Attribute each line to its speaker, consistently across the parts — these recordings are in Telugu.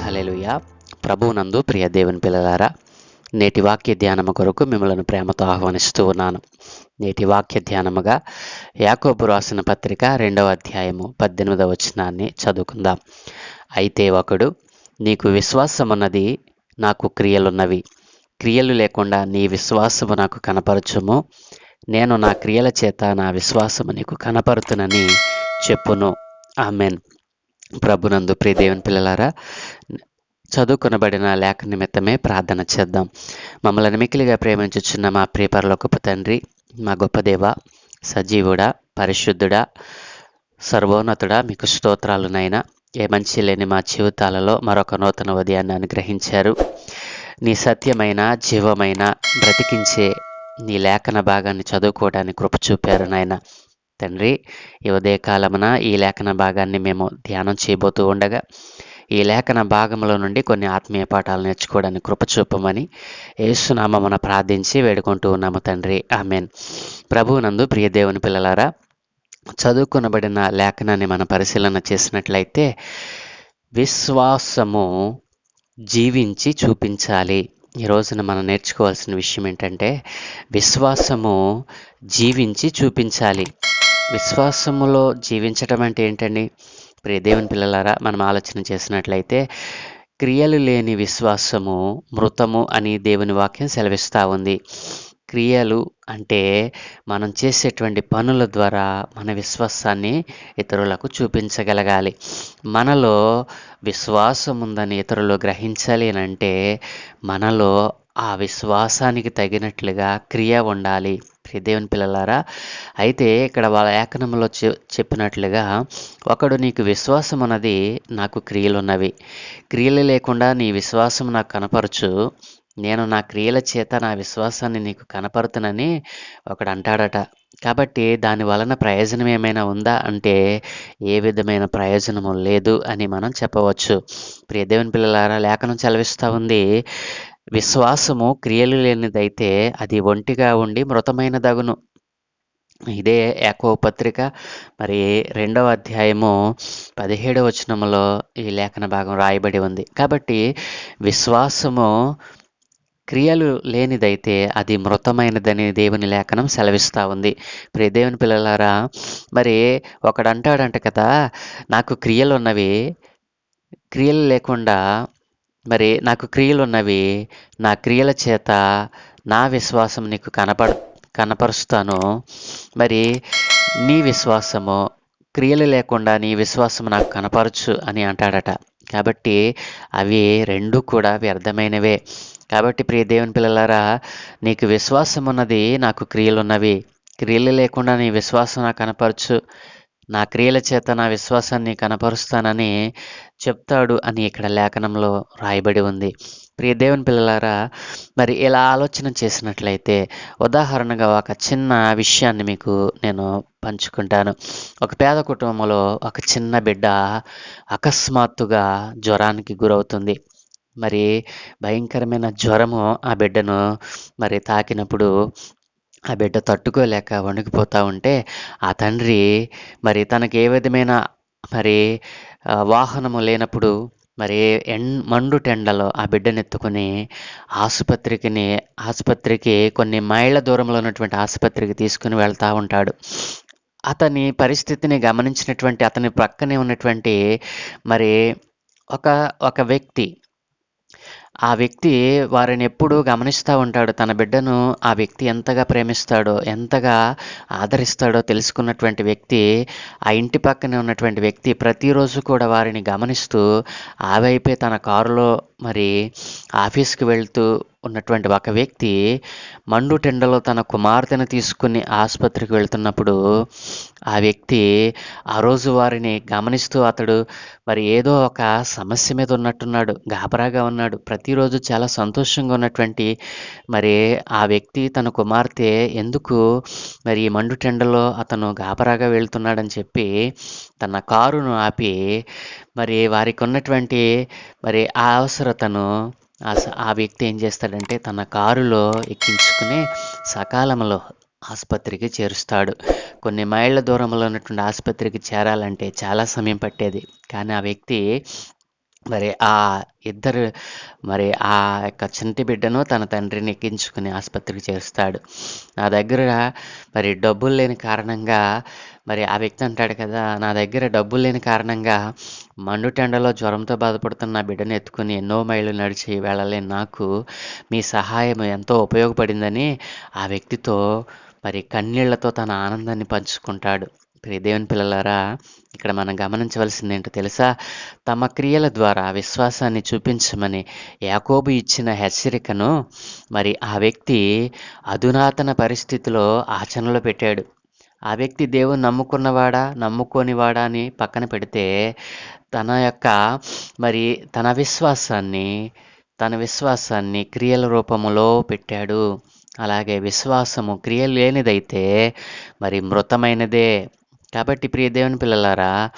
Speaker 1: హలెలుయ ప్రభువునందు ప్రియ దేవుని పిల్లలారా నేటి వాక్య ధ్యానము కొరకు మిమ్మల్ని ప్రేమతో ఆహ్వానిస్తూ ఉన్నాను. నేటి వాక్య ధ్యానముగా యాకోబు రాసిన పత్రిక రెండవ అధ్యాయము పద్దెనిమిదవ వచనాన్ని చదువుకుందాం. అయితే ఒకడు నీకు విశ్వాసమున్నది నాకు క్రియలున్నవి. క్రియలు లేకుండా నీ విశ్వాసము నాకు కనపరచుము. నేను నా క్రియల చేత నా విశ్వాసము నీకు కనపరుతునని చెప్పును. ఆమెన్. ప్రభునందు ప్రియ దేవుని పిల్లలారా చదువుకొనబడిన లేఖ నిమిత్తమే ప్రార్థన చేద్దాం. మమ్మల్ని మికిలిగా ప్రేమించుచున్న మా ప్రియపరలోకపు తండ్రి మా గొప్ప దేవ సజీవుడా పరిశుద్ధుడా సర్వోన్నతుడా మీకు స్తోత్రాలునైనా ఏ మంచి లేని మా జీవితాలలో మరొక నూతన ఉదయాన్ని అనుగ్రహించారు. నీ సత్యమైన జీవమైన బ్రతికించే నీ లేఖన భాగాన్ని చదువుకోవడానికి కృప చూపారు నాయన. తండ్రి ఈ ఉదయకాలమున ఈ లేఖన భాగాన్ని మేము ధ్యానం చేయబోతూ ఉండగా ఈ లేఖన భాగంలో నుండి కొన్ని ఆత్మీయ పాఠాలు నేర్చుకోవడానికి కృపచూపమని ఏసునామమున ప్రార్థించి వేడుకుంటూ ఉన్నాము తండ్రి. ఆమెన్. ప్రభువునందు ప్రియ దేవుని పిల్లలారా చదువుకునబడిన లేఖనాన్ని మనం పరిశీలన చేసినట్లయితే విశ్వాసము జీవించి చూపించాలి. ఈ రోజున మనం నేర్చుకోవాల్సిన విషయం ఏంటంటే విశ్వాసము జీవించి చూపించాలి. విశ్వాసములో జీవించటం అంటే ఏంటండి? ప్రియదేవుని పిల్లలారా మనం ఆలోచన చేసినట్లయితే క్రియలు లేని విశ్వాసము మృతము అని దేవుని వాక్యం సెలవిస్తూ ఉంది. క్రియలు అంటే మనం చేసేటువంటి పనుల ద్వారా మన విశ్వాసాన్ని ఇతరులకు చూపించగలగాలి. మనలో విశ్వాసం ఉందని ఇతరులు గ్రహించాలి అని అంటే మనలో ఆ విశ్వాసానికి తగినట్లుగా క్రియ ఉండాలి. దేవుని పిల్లలారా అయితే ఇక్కడ వాళ్ళ లేఖనంలో చెప్పినట్లుగా ఒకడు నీకు విశ్వాసం ఉన్నది నాకు క్రియలు ఉన్నవి. క్రియలు లేకుండా నీ విశ్వాసం నాకు కనపరచు. నేను నా క్రియల చేత నా విశ్వాసాన్ని నీకు కనపరుతునని ఒకడు అంటాడట. కాబట్టి దాని వలన ప్రయోజనం ఏమైనా ఉందా అంటే ఏ విధమైన ప్రయోజనము లేదు అని మనం చెప్పవచ్చు. ప్రియదేవుని పిల్లలారా లేఖనం చలవిస్తూ ఉంది. విశ్వాసము క్రియలు లేనిదైతే అది ఒంటిగా ఉండి మృతమైన దగును ఇదే ఏకో పత్రిక. మరి రెండవ అధ్యాయము పదిహేడవ వచనములో ఈ లేఖన భాగం రాయబడి ఉంది. కాబట్టి విశ్వాసము క్రియలు లేనిదైతే అది మృతమైనదని దేవుని లేఖనం సెలవిస్తూ ఉంది. ప్రియ దేవుని పిల్లలారా మరి ఒకడంటాడంట కదా నాకు క్రియలు ఉన్నవి క్రియలు లేకుండా మరి నాకు క్రియలు ఉన్నవి నా క్రియల చేత నా విశ్వాసం నీకు కనపడ కనపరుస్తాను. మరి నీ విశ్వాసము క్రియలు లేకుండా నీ విశ్వాసం నాకు కనపరచు అని అంటాడట. కాబట్టి అవి రెండు కూడా వ్యర్థమైనవే. కాబట్టి ప్రియ దేవుని పిల్లలారా నీకు విశ్వాసం ఉన్నది నాకు క్రియలు ఉన్నవి క్రియలు లేకుండా నీ విశ్వాసం నాకు కనపరచు. నా క్రియల చేత నా విశ్వాసాన్ని కనపరుస్తానని చెప్తాడు అని ఇక్కడ లేఖనంలో రాయబడి ఉంది. ప్రియ దేవుని పిల్లలారా మరి ఇలా ఆలోచన చేసినట్లయితే ఉదాహరణగా ఒక చిన్న విషయాన్ని మీకు నేను పంచుకుంటాను. ఒక పేద కుటుంబంలో ఒక చిన్న బిడ్డ అకస్మాత్తుగా జ్వరానికి గురవుతుంది. మరి భయంకరమైన జ్వరము ఆ బిడ్డను మరి తాకినప్పుడు ఆ బిడ్డ తట్టుకోలేక వణికిపోతూ ఉంటే ఆ తండ్రి మరి తనకి ఏ విధమైన మరి వాహనము లేనప్పుడు మరి ఎన్ మండు టెండలో ఆ బిడ్డనెత్తుకుని ఆసుపత్రికిని ఆసుపత్రికి కొన్ని మైళ్ళ దూరంలో ఉన్నటువంటి ఆసుపత్రికి తీసుకుని వెళ్తూ ఉంటాడు. అతని పరిస్థితిని గమనించినటువంటి అతని ప్రక్కనే ఉన్నటువంటి మరి ఒక ఒక వ్యక్తి ఆ వ్యక్తి వారిని ఎప్పుడూ గమనిస్తూ ఉంటాడు. తన బిడ్డను ఆ వ్యక్తి ఎంతగా ప్రేమిస్తాడో ఎంతగా ఆదరిస్తాడో తెలుసుకున్నటువంటి వ్యక్తి ఆ ఇంటి పక్కనే ఉన్నటువంటి వ్యక్తి ప్రతిరోజు కూడా వారిని గమనిస్తూ ఆ వైపే తన కారులో మరి ఆఫీస్కి వెళ్తూ ఉన్నటువంటి ఒక వ్యక్తి మండు టెండలో తన కుమార్తెను తీసుకుని ఆసుపత్రికి వెళ్తున్నప్పుడు ఆ వ్యక్తి ఆ రోజు వారిని గమనిస్తూ అతడు మరి ఏదో ఒక సమస్య మీద ఉన్నట్టున్నాడు గాబరాగా ఉన్నాడు. ప్రతిరోజు చాలా సంతోషంగా ఉన్నటువంటి మరి ఆ వ్యక్తి తన కుమార్తె ఎందుకు మరి ఈ మండు టెండలో అతను గాబరాగా వెళ్తున్నాడని చెప్పి తన కారును ఆపి మరి వారికి ఉన్నటువంటి మరి ఆ అవసరతను ఆ వ్యక్తి ఏం చేస్తాడంటే తన కారులో ఎక్కించుకుని సకాలంలో ఆసుపత్రికి చేరుస్తాడు. కొన్ని మైళ్ళ దూరంలో ఉన్నటువంటి ఆసుపత్రికి చేరాలంటే చాలా సమయం పట్టేది. కానీ ఆ వ్యక్తి మరి ఆ ఇద్దరు మరి ఆ యొక్క చంటి బిడ్డను తన తండ్రిని ఎక్కించుకుని ఆసుపత్రికి చేరుస్తాడు. నా దగ్గర మరి డబ్బులు లేని కారణంగా మరి ఆ వ్యక్తి అంటాడు కదా నా దగ్గర డబ్బులు లేని కారణంగా మండుటెండలో జ్వరంతో బాధపడుతున్న నా బిడ్డను ఎత్తుకుని ఎన్నో మైళ్ళు నడిచి వెళ్ళలేని నాకు మీ సహాయం ఎంతో ఉపయోగపడిందని ఆ వ్యక్తితో మరి కన్నీళ్ళతో తన ఆనందాన్ని పంచుకుంటాడు. ప్రియ దేవుని పిల్లలారా ఇక్కడ మనం గమనించవలసింది ఏంటో తెలుసా? తమ క్రియల ద్వారా విశ్వాసాన్ని చూపించమని యాకోబు ఇచ్చిన హెచ్చరికను మరి ఆ వ్యక్తి అధునాతన పరిస్థితిలో ఆచరణలో పెట్టాడు. ఆ వ్యక్తి దేవుని నమ్ముకున్నవాడా నమ్ముకోనివాడా అని పక్కన పెడితే తన యొక్క మరి తన విశ్వాసాన్ని తన విశ్వాసాన్ని క్రియల రూపములో పెట్టాడు. అలాగే విశ్వాసము క్రియలు లేనిదైతే మరి మృతమైనదే. కాబట్టి ప్రియ దేవుని పిల్లలారా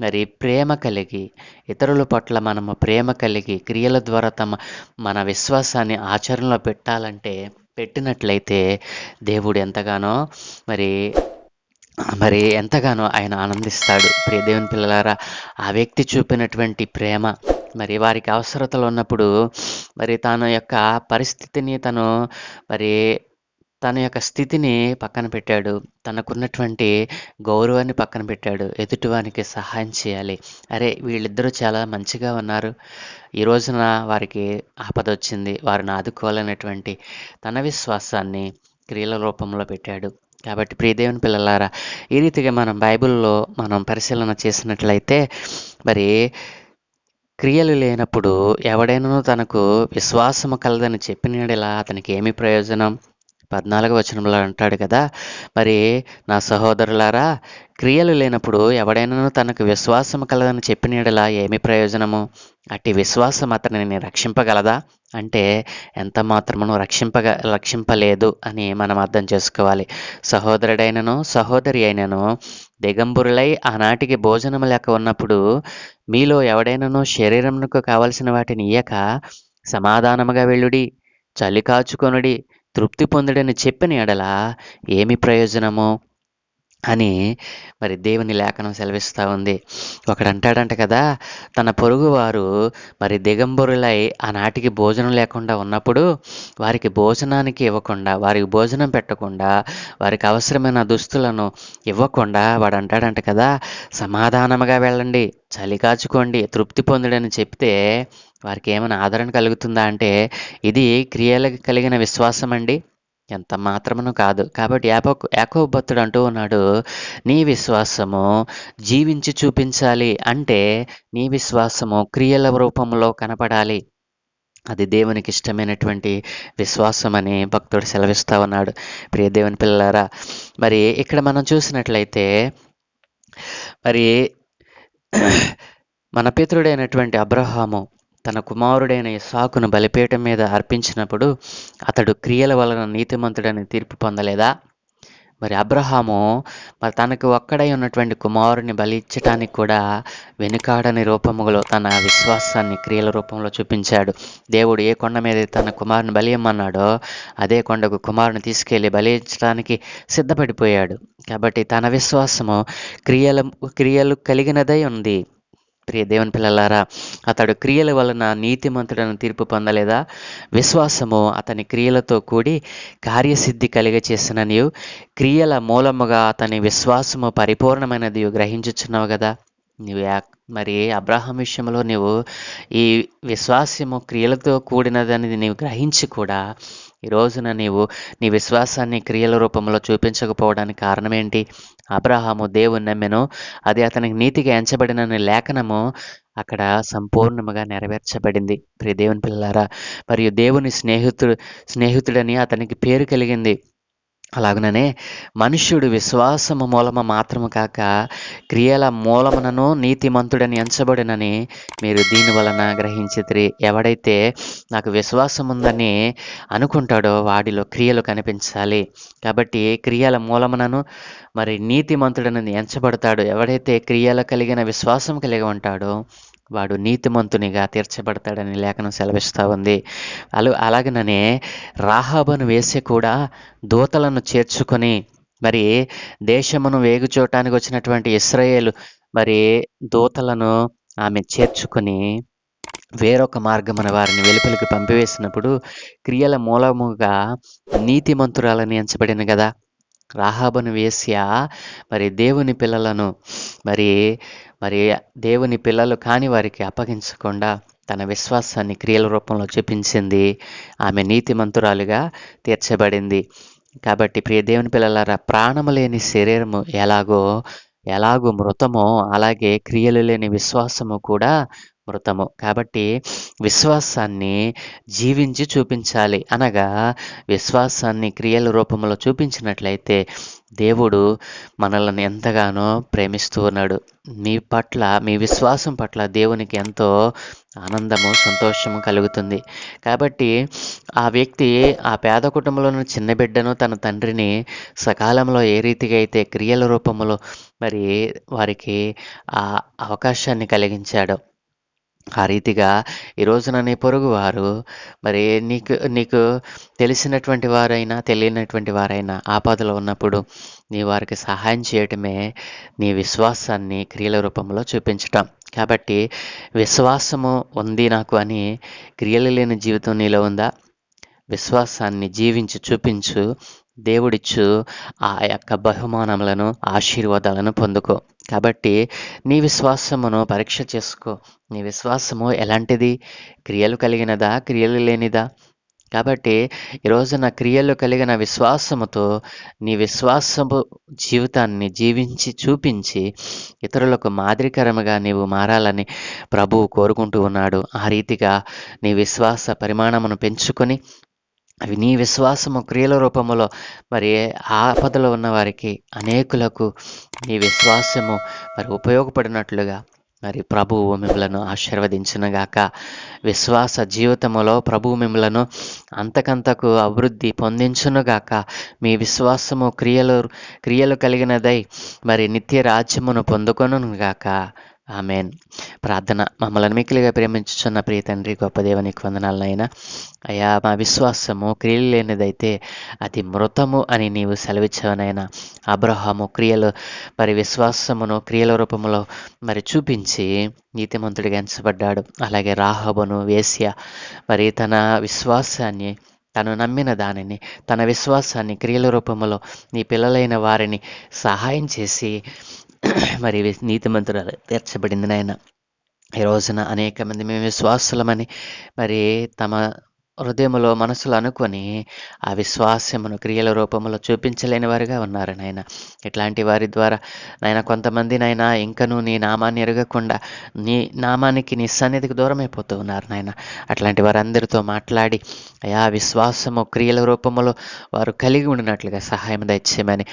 Speaker 1: మరి ప్రేమ కలిగి ఇతరుల పట్ల మనము ప్రేమ కలిగి క్రియల ద్వారా తమ మన విశ్వాసాన్ని ఆచరణలో పెట్టాలంటే పెట్టినట్లయితే దేవుడు ఎంతగానో మరి మరి ఎంతగానో ఆయన ఆనందిస్తాడు. ప్రియదేవుని పిల్లలారా ఆ వ్యక్తి చూపినటువంటి ప్రేమ మరి వారికి అవసరతలు ఉన్నప్పుడు మరి తన యొక్క పరిస్థితిని తను మరి తన యొక్క స్థితిని పక్కన పెట్టాడు. తనకున్నటువంటి గౌరవాన్ని పక్కన పెట్టాడు. ఎదుటివానికి సహాయం చేయాలి. అరే వీళ్ళిద్దరూ చాలా మంచిగా ఉన్నారు. ఈ రోజున వారికి ఆపద వచ్చింది. వారిని ఆదుకోవాలనేటువంటి తన విశ్వాసాన్ని క్రియల రూపంలో పెట్టాడు. కాబట్టి ప్రియదేవుని పిల్లలారా ఈ రీతిగా మనం బైబిల్లో మనం పరిశీలన చేసినట్లయితే మరి క్రియలు లేనప్పుడు ఎవడైనా తనకు విశ్వాసము కలదని చెప్పినలా అతనికి ఏమి ప్రయోజనం? పద్నాలుగు వచనంలో అంటాడు కదా మరి నా సహోదరులారా క్రియలు లేనప్పుడు ఎవడైనా తనకు విశ్వాసం కలదని చెప్పినలా ఏమి ప్రయోజనము? అట్టి విశ్వాసం అతనిని రక్షింపగలదా? అంటే ఎంత మాత్రమును రక్షింపగ రక్షింపలేదు అని మనం అర్థం చేసుకోవాలి. సహోదరుడైనను సహోదరి అయినను దిగంబురులై ఆనాటికి భోజనం లేక ఉన్నప్పుడు మీలో ఎవడైనను శరీరమునకు కావలసిన వాటిని ఇయ్యక సమాధానముగా వెళ్ళుడి చలి కాచుకొనుడి తృప్తి పొందుడని చెప్పిన ఎడల ఏమి ప్రయోజనము? అని మరి దేవుని లేఖనం సెలవిస్తూ ఉంది. ఒకడు అంటాడంట కదా తన పొరుగువారు మరి దిగంబరులై ఆనాటికి భోజనం లేకుండా ఉన్నప్పుడు వారికి భోజనానికి ఇవ్వకుండా వారికి భోజనం పెట్టకుండా వారికి అవసరమైన దుస్తులను ఇవ్వకుండా వాడు అంటాడంట కదా సమాధానముగా వెళ్ళండి చలి కాచుకోండి తృప్తి పొందుడని చెప్తే వారికి ఏమైనా ఆదరణ కలుగుతుందా అంటే ఇది క్రియలకు కలిగిన విశ్వాసం అండి ఎంత మాత్రమును కాదు. కాబట్టి యాపో యాకో భక్తుడు అంటూ ఉన్నాడు నీ విశ్వాసము జీవించి చూపించాలి అంటే నీ విశ్వాసము క్రియల రూపంలో కనపడాలి. అది దేవునికి ఇష్టమైనటువంటి విశ్వాసం అని భక్తుడు సెలవిస్తా ఉన్నాడు. ప్రియ దేవుని పిల్లలారా మరి ఇక్కడ మనం చూసినట్లయితే మరి మన పితృడైనటువంటి అబ్రహాము తన కుమారుడైన ఇసాకును బలిపీఠం మీద అర్పించినప్పుడు అతడు క్రియల వలన నీతిమంతుడని తీర్పు పొందలేదా? మరి అబ్రహాము మరి తనకు ఒక్కడై ఉన్నటువంటి కుమారుని బలి ఇచ్చటానికి కూడా వెనుకాడని రూపములో తన విశ్వాసాన్ని క్రియల రూపంలో చూపించాడు. దేవుడు ఏ కొండ మీద తన కుమారుని బలి ఇమ్మన్నాడో అదే కొండకు కుమారుని తీసుకెళ్ళి బలి ఇచ్చడానికి సిద్ధపడిపోయాడు. కాబట్టి తన విశ్వాసము క్రియల క్రియలు కలిగినదై ఉంది. ప్రియ దేవుని పిల్లలారా అతడు క్రియల వలన నీతిమంతుడను తీర్పు పొందలేదా? విశ్వాసము అతని క్రియలతో కూడి కార్యసిద్ధి కలిగ చేసిన నీవు క్రియల మూలముగా అతని విశ్వాసము పరిపూర్ణమైనది గ్రహించుచున్నావు కదా నీవు మరి అబ్రాహం విషయంలో నీవు ఈ విశ్వాసము క్రియలతో కూడినది అనేది నీవు గ్రహించి కూడా ఈ రోజున నీవు నీ విశ్వాసాన్ని క్రియల రూపంలో చూపించకపోవడానికి కారణం ఏంటి అబ్రహాము దేవుని నమ్మెను. అది అతనికి నీతిగా ఎంచబడిన లేఖనము అక్కడ సంపూర్ణముగా నెరవేర్చబడింది. ప్రియ దేవుని పిల్లలారా మరియు దేవుని స్నేహితుడు స్నేహితుడని అతనికి పేరు కలిగింది. అలాగుననే మనుష్యుడు విశ్వాసము మూలము మాత్రము కాక క్రియల మూలమునను నీతిమంతుడని ఎంచబడినని మీరు దీని వలన గ్రహించితిరి. ఎవడైతే నాకు విశ్వాసం ఉందని అనుకుంటాడో వాడిలో క్రియలు కనిపించాలి. కాబట్టి క్రియల మూలమునను మరి నీతిమంతుడని ఎంచబడతాడు. ఎవడైతే క్రియలు కలిగిన విశ్వాసం కలిగి ఉంటాడో వాడు నీతిమంతునిగా తీర్చబడతాడని లేఖనం సెలవిస్తూ ఉంది. అలా అలాగననే రాహాబను వేసి కూడా దూతలను చేర్చుకొని మరి దేశమును వేగు చూడటానికి వచ్చినటువంటి ఇస్రాయేలు మరి దూతలను ఆమె చేర్చుకొని వేరొక మార్గమున వారిని వెలుపలికి పంపివేసినప్పుడు క్రియల మూలముగా నీతిమంతురాలని ఎంచబడిన కదా రాహాబను వేశ్య మరి దేవుని పిల్లలను మరి మరి దేవుని పిల్లలు కాని వారికి అప్పగించకుండా తన విశ్వాసాన్ని క్రియల రూపంలో చూపించింది. ఆమె నీతిమంతురాలుగా తీర్చబడింది. కాబట్టి ప్రియ దేవుని పిల్లలారా ప్రాణము లేని శరీరము ఎలాగో ఎలాగో మృతమో అలాగే క్రియలు లేని విశ్వాసము కూడా మృతము కాబట్టి విశ్వాసాన్ని జీవించి చూపించాలి. అనగా విశ్వాసాన్ని క్రియల రూపంలో చూపించినట్లయితే దేవుడు మనల్ని ఎంతగానో ప్రేమిస్తూ ఉన్నాడు. మీ పట్ల మీ విశ్వాసం పట్ల దేవునికి ఎంతో ఆనందము సంతోషము కలుగుతుంది. కాబట్టి ఆ వ్యక్తి ఆ పేద కుటుంబంలోని చిన్న బిడ్డను తన తండ్రిని సకాలంలో ఏ రీతిగా అయితే క్రియల రూపంలో మరి వారికి ఆ అవకాశాన్ని కలిగించాడో ఆ రీతిగా ఈ రోజున నీ పొరుగువారు మరి నీకు నీకు తెలిసినటువంటి వారైనా తెలియనటువంటి వారైనా ఆపదలో ఉన్నప్పుడు నీ వారికి సహాయం చేయటమే నీ విశ్వాసాన్ని క్రియల రూపంలో చూపించటం. కాబట్టి విశ్వాసము ఉంది నాకు అని క్రియలు లేని జీవితం నీలో ఉందా? విశ్వాసాన్ని జీవించి చూపించు దేవుడిచ్చు ఆ యొక్క బహుమానములను ఆశీర్వాదాలను పొందుకో. కాబట్టి నీ విశ్వాసమును పరీక్ష చేసుకో. నీ విశ్వాసము ఎలాంటిది? క్రియలు కలిగినదా? క్రియలు లేనిదా? కాబట్టి ఈరోజు నా క్రియలు కలిగిన విశ్వాసముతో నీ విశ్వాసము జీవితాన్ని జీవించి చూపించి ఇతరులకు మాదిరికరముగా నీవు మారాలని ప్రభువు కోరుకుంటూ ఉన్నాడు. ఆ రీతిగా నీ విశ్వాస పరిమాణమును పెంచుకొని అవి నీ విశ్వాసము క్రియల రూపములో మరి ఆపదలో ఉన్న వారికి అనేకులకు నీ విశ్వాసము మరి ఉపయోగపడినట్లుగా మరి ప్రభువు మిమ్మలను ఆశీర్వదించునుగాక. విశ్వాస జీవితములో ప్రభువు మిమ్మలను అంతకంతకు అభివృద్ధి పొందించునుగాక. మీ విశ్వాసము క్రియలు క్రియలు కలిగినదై మరి నిత్య రాజ్యమును పొందుకొనుగాక ఆమెన్. ప్రార్థన మమ్మల్ని మిక్కిలిగా ప్రేమించుచున్న ప్రియ తండ్రి గొప్ప దేవునికి వందనాలనైనా. అయ్యా మా విశ్వాసము క్రియలు లేనిదైతే అది మృతము అని నీవు సెలవిచ్చావనైనా. అబ్రహాము క్రియలు మరి విశ్వాసమును క్రియల రూపంలో మరి చూపించి నీతిమంతుడిగా ఎంచబడ్డాడు. అలాగే రాహబను వేశ్య మరి తన విశ్వాసాన్ని తను నమ్మిన దానిని తన విశ్వాసాన్ని క్రియల రూపంలో నీ పిల్లలైన వారిని సహాయం చేసి మరి నీతిమంతురాలు తీర్చబడింది నాయన. ఈ రోజున అనేక మంది మేము విశ్వాసులమని మరి తమ హృదయములో మనసులు అనుకొని ఆ విశ్వాసమును క్రియల రూపంలో చూపించలేని వారుగా ఉన్నారు నాయన. ఇట్లాంటి వారి ద్వారా నాయన కొంతమంది నాయన ఇంకను నీ నామాన్ని ఎరగకుండా నీ నామానికి నీ సన్నిధికి దూరమైపోతూ ఉన్నారు నాయన. అట్లాంటి వారందరితో మాట్లాడి అయా విశ్వాసము క్రియల రూపములో వారు కలిగి ఉండినట్లుగా సహాయం దయచేయమని.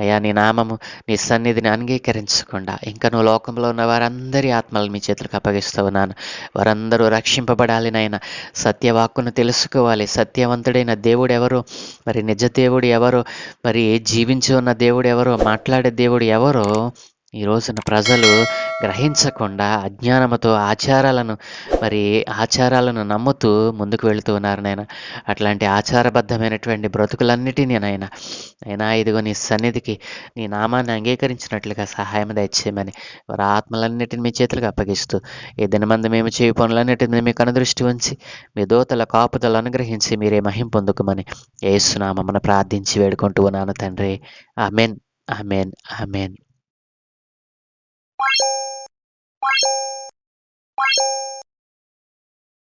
Speaker 1: అయా నీ నామము నీ సన్నిధిని అంగీకరించకుండా ఇంకనూ లోకంలో ఉన్న వారందరి ఆత్మలు మీ చేతులకు అప్పగిస్తూ ఉన్నాను. వారందరూ రక్షింపబడాలి నాయన. సత్యవాక్కును తెలుసుకోవాలి. సత్యవంతుడైన దేవుడు ఎవరు? మరి నిజ దేవుడు ఎవరు? మరి జీవించి ఉన్న దేవుడు ఎవరు? మాట్లాడే దేవుడు ఎవరో? ఈ రోజున ప్రజలు గ్రహించకుండా అజ్ఞానముతో ఆచారాలను మరి ఆచారాలను నమ్ముతూ ముందుకు వెళుతూ ఉన్నారు నాయన. అట్లాంటి ఆచారబద్ధమైనటువంటి బ్రతుకులన్నిటినీ నాయన అయినా ఇదిగో నీ సన్నిధికి నీ నామాన్ని అంగీకరించినట్లుగా సహాయం దయచేయమని వారి ఆత్మలన్నిటిని మీ చేతులకు అప్పగిస్తూ ఈ దినమందు మేము చేయ పనులన్నిటిని మీకు అనుదృష్టి ఉంచి మీ దోతల కాపుదలు అనుగ్రహించి మీరే మహిం పొందుకోమని ఏసునామమ్మను ప్రార్థించి వేడుకుంటూ ఉన్నాను తండ్రి. Amen amen amen. you